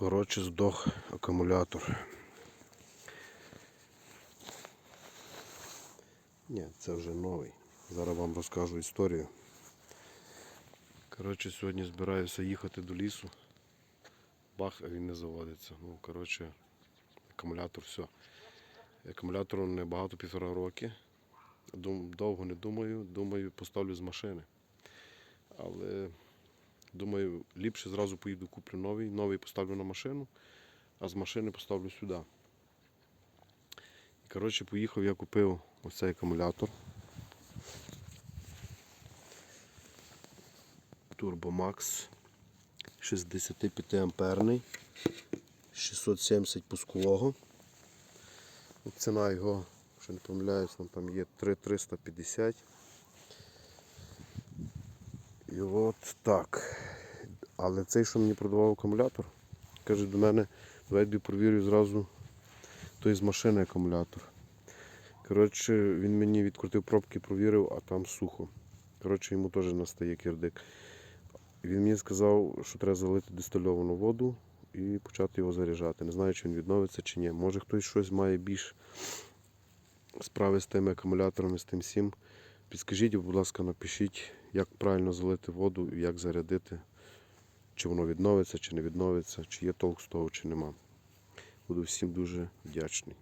Коротше, здох акумулятор. Ні, це вже новий. Зараз вам розкажу історію. Коротше, сьогодні збираюся їхати до лісу. Бах, а він не заводиться. Ну, коротше, акумулятор все. Акумулятору небагато півтора роки. Дум, довго не думаю, думаю, поставлю з машини. Але думаю, ліпше зразу поїду куплю новий, новий поставлю на машину, а з машини поставлю сюди. І, коротше, поїхав, я купив оцей акумулятор. Turbomax 65 амперний, 670 пускового. От Ціна його, що не помиляюсь, там, там є 3350. І от так. Але цей, що мені продавав акумулятор, каже до мене, давай тобі провірю зразу той з машини акумулятор. Коротше, він мені відкрутив пробки, провірив, а там сухо. Коротше, йому теж настає кирдик. Він мені сказав, що треба залити дистильовану воду і почати його заряджати. Не знаю, чи він відновиться чи ні. Може хтось щось має більш справи з тими акумуляторами, з тим всім. Підскажіть, будь ласка, напишіть, як правильно залити воду і як зарядити, чи воно відновиться, чи не відновиться, чи є толк з того, чи нема. Буду всім дуже вдячний.